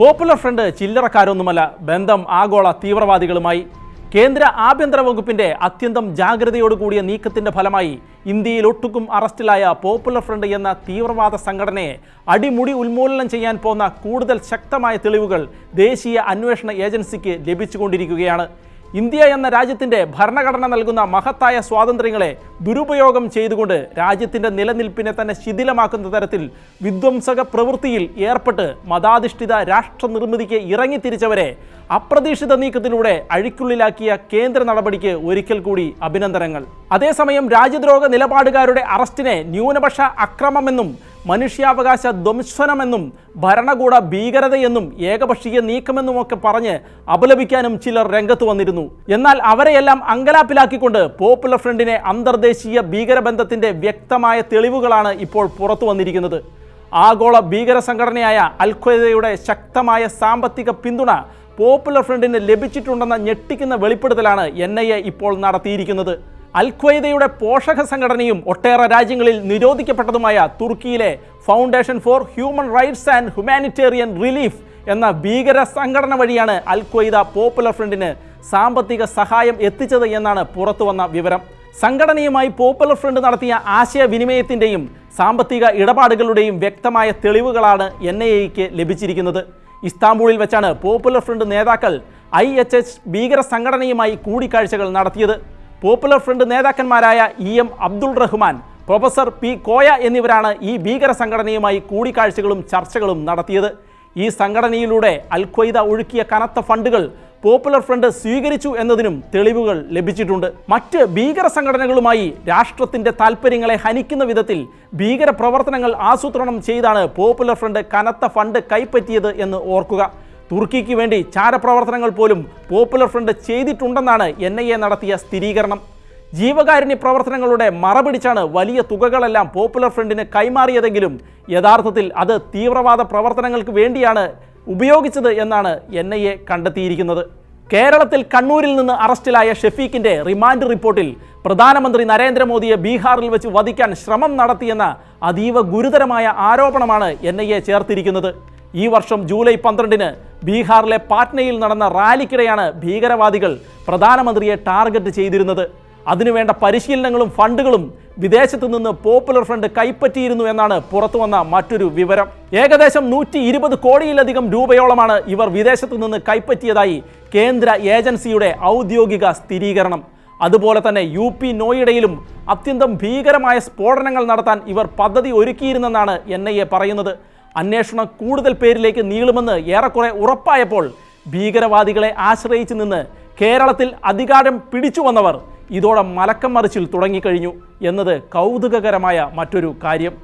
Popular front ചില്ലറക്കാരൊന്നുമല്ല ബന്ധം ആഗോള തീവ്രവാദികളുമായി. കേന്ദ്ര ആഭ്യന്തര വകുപ്പിന്റെ അത്യന്തം ജാഗ്രതയോടുകൂടിയ നീക്കത്തിന്റെ ഫലമായി ഇന്ത്യയിൽ ഒട്ടുക്കും അറസ്റ്റിലായ പോപ്പുലർ ഫ്രണ്ട് എന്ന തീവ്രവാദ സംഘടനയെ അടിമുടി ഉന്മൂലനം ചെയ്യാൻ പോകുന്ന കൂടുതൽ ശക്തമായ തെളിവുകൾ ദേശീയ അന്വേഷണ ഏജൻസിക്ക് ലഭിച്ചുകൊണ്ടിരിക്കുകയാണ്. ഇന്ത്യ എന്ന രാജ്യത്തിന്റെ ഭരണഘടന നൽകുന്ന മഹത്തായ സ്വാതന്ത്ര്യങ്ങളെ ദുരുപയോഗം ചെയ്തുകൊണ്ട് രാജ്യത്തിന്റെ നിലനിൽപ്പിനെ തന്നെ ശിഥിലമാക്കുന്ന തരത്തിൽ വിധ്വംസക പ്രവൃത്തിയിൽ ഏർപ്പെട്ട് മതാധിഷ്ഠിത രാഷ്ട്ര നിർമ്മിതിക്ക് ഇറങ്ങിത്തിരിച്ചവരെ അപ്രതീക്ഷിത നീക്കത്തിലൂടെ അഴിക്കുള്ളിലാക്കിയ കേന്ദ്ര നടപടിക്ക് ഒരിക്കൽ കൂടി അഭിനന്ദനങ്ങൾ. അതേസമയം രാജ്യദ്രോഹ നിലപാടുകാരുടെ അറസ്റ്റിനെ ന്യൂനപക്ഷ അക്രമമെന്നും മനുഷ്യാവകാശ ധ്വംസനമെന്നും ഭരണകൂട ഭീകരതയെന്നും ഏകപക്ഷീയ നീക്കമെന്നുമൊക്കെ പറഞ്ഞ് അപലപിക്കാനും ചിലർ രംഗത്ത് വന്നിരുന്നു. എന്നാൽ അവരെയെല്ലാം അങ്കലാപ്പിലാക്കിക്കൊണ്ട് പോപ്പുലർ ഫ്രണ്ടിനെ അന്തർദേശീയ ഭീകരബന്ധത്തിന്റെ വ്യക്തമായ തെളിവുകളാണ് ഇപ്പോൾ പുറത്തു വന്നിരിക്കുന്നത്. ആഗോള ഭീകര സംഘടനയായ അൽഖ്വയ്ദയുടെ ശക്തമായ സാമ്പത്തിക പിന്തുണ പോപ്പുലർ ഫ്രണ്ടിന് ലഭിച്ചിട്ടുണ്ടെന്ന ഞെട്ടിക്കുന്ന വെളിപ്പെടുത്തലാണ് എൻ ഇപ്പോൾ നടത്തിയിരിക്കുന്നത്. അൽഖ്വയ്ദയുടെ പോഷക സംഘടനയും ഒട്ടേറെ രാജ്യങ്ങളിൽ നിരോധിക്കപ്പെട്ടതുമായ തുർക്കിയിലെ foundation for human rights and humanitarian relief എന്ന ഭീകര സംഘടന വഴിയാണ് അൽഖ്വയ്ദ പോപ്പുലർ ഫ്രണ്ടിന് സാമ്പത്തിക സഹായം എത്തിച്ചത് എന്നാണ് പുറത്തു വന്ന വിവരം. സംഘടനയുമായി പോപ്പുലർ ഫ്രണ്ട് നടത്തിയ ആശയവിനിമയത്തിന്റെയും സാമ്പത്തിക ഇടപാടുകളുടെയും വ്യക്തമായ തെളിവുകളാണ് എൻ ഐ ലഭിച്ചിരിക്കുന്നത്. ഇസ്താംബൂളിൽ വെച്ചാണ് പോപ്പുലർ ഫ്രണ്ട് നേതാക്കൾ ഐ എച്ച് എച്ച് ഭീകര സംഘടനയുമായി കൂടിക്കാഴ്ചകൾ നടത്തിയത്. Popular front നേതാക്കന്മാരായ E M Abdul Rahman professor P Koya എന്നിവരാണ് ഈ ഭീകര സംഘടനയുമായി കൂടിക്കാഴ്ചകളും ചർച്ചകളും നടത്തിയത്. ഈ സംഘടനയിലൂടെ അൽഖ്വയ്ദ ഒഴുക്കിയ കനത്ത ഫണ്ടുകൾ പോപ്പുലർ ഫ്രണ്ട് സ്വീകരിച്ചു എന്നതിനും തെളിവുകൾ ലഭിച്ചിട്ടുണ്ട്. മറ്റ് ഭീകര സംഘടനകളുമായി രാഷ്ട്രത്തിന്റെ താൽപ്പര്യങ്ങളെ ഹനിക്കുന്ന വിധത്തിൽ ഭീകര പ്രവർത്തനങ്ങൾ ആസൂത്രണം ചെയ്താണ് പോപ്പുലർ ഫ്രണ്ട് കനത്ത ഫണ്ട് കൈപ്പറ്റിയത് എന്ന് ഓർക്കുക. തുർക്കിക്ക് വേണ്ടി ചാരപ്രവർത്തനങ്ങൾ പോലും പോപ്പുലർ ഫ്രണ്ട് ചെയ്തിട്ടുണ്ടെന്നാണ് എൻ ഐ എ നടത്തിയ സ്ഥിരീകരണം. ജീവകാരുണ്യ പ്രവർത്തനങ്ങളുടെ മറപിടിച്ചാണ് വലിയ തുകകളെല്ലാം പോപ്പുലർ ഫ്രണ്ടിന് കൈമാറിയതെങ്കിലും യഥാർത്ഥത്തിൽ അത് തീവ്രവാദ പ്രവർത്തനങ്ങൾക്ക് വേണ്ടിയാണ് ഉപയോഗിച്ചത് എന്നാണ് എൻ ഐ എ കണ്ടെത്തിയിരിക്കുന്നത്. കേരളത്തിൽ കണ്ണൂരിൽ നിന്ന് അറസ്റ്റിലായ ഷെഫീഖിന്റെ റിമാൻഡ് റിപ്പോർട്ടിൽ പ്രധാനമന്ത്രി നരേന്ദ്രമോദിയെ ബീഹാറിൽ വെച്ച് വധിക്കാൻ ശ്രമം നടത്തിയെന്ന അതീവ ഗുരുതരമായ ആരോപണമാണ് എൻ ഐ എ ചേർത്തിരിക്കുന്നത്. ഈ വർഷം ജൂലൈ പന്ത്രണ്ടിന് ബീഹാറിലെ പാട്നയിൽ നടന്ന റാലിക്കിടെയാണ് ഭീകരവാദികൾ പ്രധാനമന്ത്രിയെ ടാർഗറ്റ് ചെയ്തിരുന്നത്. അതിനുവേണ്ട പരിശീലനങ്ങളും ഫണ്ടുകളും വിദേശത്തു നിന്ന് പോപ്പുലർ ഫ്രണ്ട് കൈപ്പറ്റിയിരുന്നു എന്നാണ് പുറത്തുവന്ന മറ്റൊരു വിവരം. ഏകദേശം നൂറ്റി ഇരുപത് കോടിയിലധികം രൂപയോളമാണ് ഇവർ വിദേശത്തു നിന്ന് കൈപ്പറ്റിയതായി കേന്ദ്ര ഏജൻസിയുടെ ഔദ്യോഗിക സ്ഥിരീകരണം. അതുപോലെ തന്നെ യു പി നോയിഡയിലും അത്യന്തം ഭീകരമായ സ്ഫോടനങ്ങൾ നടത്താൻ ഇവർ പദ്ധതി ഒരുക്കിയിരുന്നെന്നാണ് എൻ ഐ എ പറയുന്നത്. അന്വേഷണം കൂടുതൽ പേരിലേക്ക് നീളുമെന്ന് ഏറെക്കുറെ ഉറപ്പായപ്പോൾ ഭീകരവാദികളെ ആശ്രയിച്ചു നിന്ന് കേരളത്തിൽ അധികാരം പിടിച്ചു വന്നവർ ഇതോടെ മലക്കം മറിച്ചിൽ തുടങ്ങിക്കഴിഞ്ഞു എന്നത് കൗതുകകരമായ മറ്റൊരു കാര്യം.